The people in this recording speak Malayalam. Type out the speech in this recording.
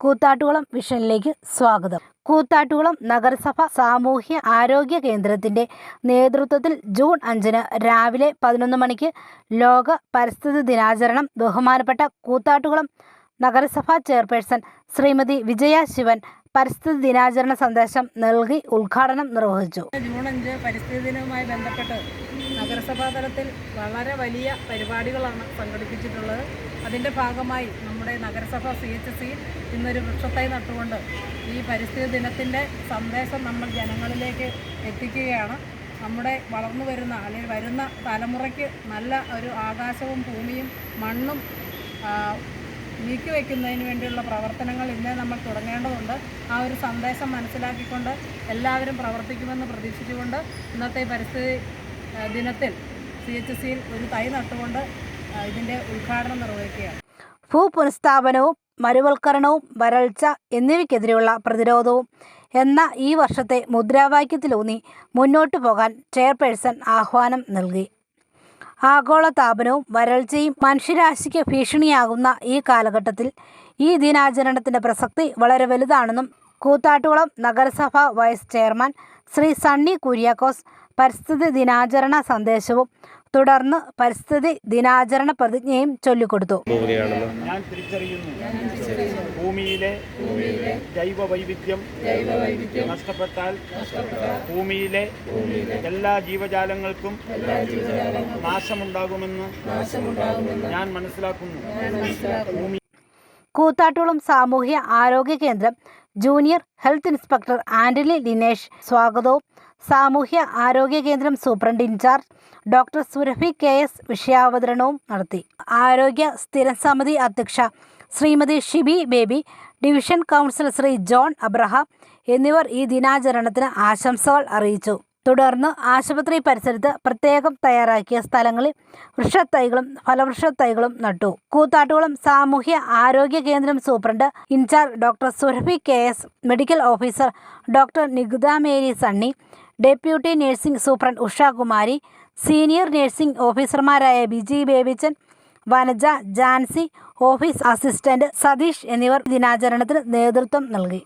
കൂത്താട്ടുകുളം വിഷനിലേക്ക് സ്വാഗതം. കൂത്താട്ടുകുളം നഗരസഭ സാമൂഹ്യ ആരോഗ്യ കേന്ദ്രത്തിന്റെ നേതൃത്വത്തിൽ ജൂൺ അഞ്ചിന് രാവിലെ പതിനൊന്ന് മണിക്ക് ലോക പരിസ്ഥിതി ദിനാചരണം ബഹുമാനപ്പെട്ട കൂത്താട്ടുകുളം നഗരസഭാ ചെയർപേഴ്സൺ ശ്രീമതി വിജയ ശിവൻ പരിസ്ഥിതി ദിനാചരണ സന്ദേശം നൽകി ഉദ്ഘാടനം നിർവഹിച്ചു. ജൂൺ അഞ്ച് പരിസ്ഥിതി ദിനവുമായി ബന്ധപ്പെട്ട് നഗരസഭാ തലത്തിൽ വളരെ വലിയ പരിപാടികളാണ് സംഘടിപ്പിച്ചിട്ടുള്ളത്. അതിന്റെ ഭാഗമായി നമ്മുടെ നഗരസഭ സി എച്ച് സി ഇന്നൊരു വൃക്ഷത്തൈ നട്ടുകൊണ്ട് ഈ പരിസ്ഥിതി ദിനത്തിന്റെ സന്ദേശം നമ്മൾ ജനങ്ങളിലേക്ക് എത്തിക്കുകയാണ്. നമ്മുടെ വളർന്നു വരുന്ന അല്ലെങ്കിൽ വരുന്ന തലമുറയ്ക്ക് നല്ല ഒരു ആകാശവും ഭൂമിയും മണ്ണും നീക്കി വയ്ക്കുന്നതിന് വേണ്ടിയുള്ള പ്രവർത്തനങ്ങൾ ഇന്നേ നമ്മൾ തുടങ്ങേണ്ടതുണ്ട്. ആ ഒരു സന്ദേശം മനസ്സിലാക്കിക്കൊണ്ട് എല്ലാവരും പ്രവർത്തിക്കുമെന്ന് പ്രതീക്ഷിച്ചുകൊണ്ട് ഇന്നത്തെ പരിസ്ഥിതി ദിനത്തിൽ സി എച്ച് സിയിൽ ഒരു തൈ നട്ടുകൊണ്ട് ഇതിന്റെ ഉദ്ഘാടനം നിർവഹിക്കുകയാണ്. ഭൂപുനഃസ്ഥാപനവും മരുവൽക്കരണവും വരൾച്ച എന്നിവയ്ക്കെതിരെയുള്ള പ്രതിരോധവും എന്ന ഈ വർഷത്തെ മുദ്രാവാക്യത്തിലൂന്നി മുന്നോട്ടു പോകാൻ ചെയർപേഴ്സൺ ആഹ്വാനം നൽകി. ആഗോളതാപനവും വരൾച്ചയും മനുഷ്യരാശിക്ക് ഭീഷണിയാകുന്ന ഈ കാലഘട്ടത്തിൽ ഈ ദിനാചരണത്തിന്റെ പ്രസക്തി വളരെ വലുതാണെന്നും കൂത്താട്ടുകുളം നഗരസഭ vice chairman Shri Sunny Kuriakose പരിസ്ഥിതി ദിനാചരണ സന്ദേശവും തുടർന്ന് പരിസ്ഥിതി ദിനാചരണ പ്രതിജ്ഞയും ചൊല്ലിക്കൊടുത്തു. ഞാൻ തിരിച്ചറിയുന്നു. ഭൂമിയിലെ ജൈവ വൈവിധ്യം നഷ്ടപ്പെട്ടാൽ ഭൂമിയിലെ എല്ലാ ജീവജാലങ്ങൾക്കും നാശമുണ്ടാകുമെന്ന് ഞാൻ മനസ്സിലാക്കുന്നു. കൂത്താട്ടുളം സാമൂഹ്യ ആരോഗ്യ കേന്ദ്രം junior health inspector Antony Linesh സ്വാഗതവും സാമൂഹ്യ ആരോഗ്യ കേന്ദ്രം superintendent in charge doctor Surabhi K S വിഷയാവതരണവും നടത്തി. ആരോഗ്യ സ്ഥിര സമിതി അധ്യക്ഷ Shrimati Shibi baby division councillor Shri John Abraham എന്നിവർ ഈ ദിനാചരണത്തിന് ആശംസകൾ അറിയിച്ചു. തുടർന്ന് ആശുപത്രി പരിസരത്ത് പ്രത്യേകം തയ്യാറാക്കിയ സ്ഥലങ്ങളിൽ വൃക്ഷത്തൈകളും ഫലവൃക്ഷത്തൈകളും നട്ടു. കൂത്താട്ടുകുളം സാമൂഹ്യ ആരോഗ്യ കേന്ദ്രം superintendent in charge doctor Surabhi K S medical officer doctor നികുത Mary Sunny deputy nursing superintendent Ushakumari senior nursing ഓഫീസർമാരായ ബിജി ബേബിച്ചൻ വനജ ജാൻസി ഓഫീസ് അസിസ്റ്റന്റ് സതീഷ് എന്നിവർ ദിനാചരണത്തിന് നേതൃത്വം നൽകി.